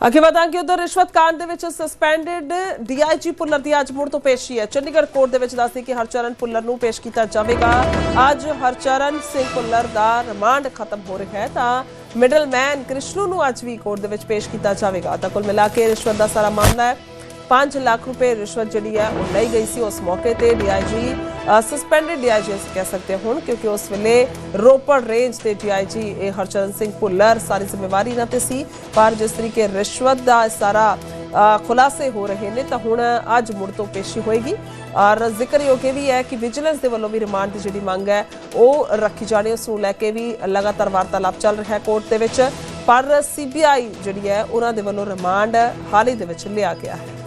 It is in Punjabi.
ਅੱਗੇ ਵਧਾਂਗੇ ਉਧਰ ਰਿਸ਼ਵਤ ਕਾਂਡ ਦੇ ਵਿੱਚ ਸਸਪੈਂਡਡ ਡੀਆਈਜੀ ਪੁੱਲਰ ਦੀ ਅੱਜ ਮੁੜ ਤੋਂ ਪੇਸ਼ੀ ਹੈ। ਚੰਡੀਗੜ੍ਹ ਕੋਰਟ ਦੇ ਵਿੱਚ ਦੱਸਦੇ ਕਿ ਹਰਚਰਨ ਪੁੱਲਰ ਨੂੰ ਪੇਸ਼ ਕੀਤਾ ਜਾਵੇਗਾ। ਅੱਜ ਹਰਚਰਨ ਸਿੰਘ ਪੁੱਲਰ ਦਾ ਰਿਮਾਂਡ ਖਤਮ ਹੋ ਰਿਹਾ ਹੈ ਤਾਂ ਮਿਡਲਮੈਨ ਕ੍ਰਿਸ਼ਨੂ ਨੂੰ ਅੱਜ ਵੀ ਕੋਰਟ ਦੇ ਵਿੱਚ ਪੇਸ਼ ਕੀਤਾ ਜਾਵੇਗਾ। ਤਾਂ ਕੁੱਲ ਮਿਲਾ ਕੇ ਰਿਸ਼ਵਤ ਦਾ ਸਾਰਾ ਮਾਮਲਾ ਹੈ। 5 ਲੱਖ ਰੁਪਏ ਰਿਸ਼ਵਤ ਜਿਹੜੀ ਹੈ ਉਹ ਲਈ ਗਈ ਸੀ। ਉਸ ਮੌਕੇ ਤੇ ਡੀਆਈਜੀ ਸਸਪੈਂਡਡ ਡੀਆਈਜੀ ਅਸੀਂ ਕਹਿ ਸਕਦੇ ਹੁਣ, ਕਿਉਂਕਿ ਉਸ ਵੇਲੇ ਰੋਪੜ ਰੇਂਜ ਤੇ ਡੀਆਈਜੀ ਇਹ ਹਰਚਰਨ ਸਿੰਘ ਭੁੱਲਰ ਸਾਰੀ ਜ਼ਿੰਮੇਵਾਰੀ ਇਹਨਾਂ ਤੇ ਸੀ। ਪਰ ਜਿਸ ਤਰੀਕੇ ਰਿਸ਼ਵਤ ਦਾ ਸਾਰਾ ਖੁਲਾਸੇ ਹੋ ਰਹੇ ਨੇ, ਤਾਂ ਹੁਣ ਅੱਜ ਮੁੜ ਤੋਂ ਪੇਸ਼ੀ ਹੋਏਗੀ। ਔਰ ਜ਼ਿਕਰਯੋਗ ਇਹ ਵੀ ਹੈ ਕਿ ਵਿਜੀਲੈਂਸ ਦੇ ਵੱਲੋਂ ਵੀ ਰਿਮਾਂਡ ਦੀ ਜਿਹੜੀ ਮੰਗ ਹੈ, ਉਹ ਰੱਖੀ ਜਾਣੀ ਉਸ ਨੂੰ ਲੈ ਕੇ ਵੀ ਲਗਾਤਾਰ ਵਾਰਤਾਲਾਪ ਚੱਲ ਰਿਹਾ ਹੈ ਕੋਰਟ ਦੇ ਵਿੱਚ। ਪਰ ਸੀਬੀਆਈ ਜਿਹੜੀ ਹੈ, ਉਹਨਾਂ ਦੇ ਵੱਲੋਂ ਰਿਮਾਂਡ ਹਾਲ ਹੀ ਦੇ ਵਿੱਚ ਲਿਆ ਗਿਆ ਹੈ।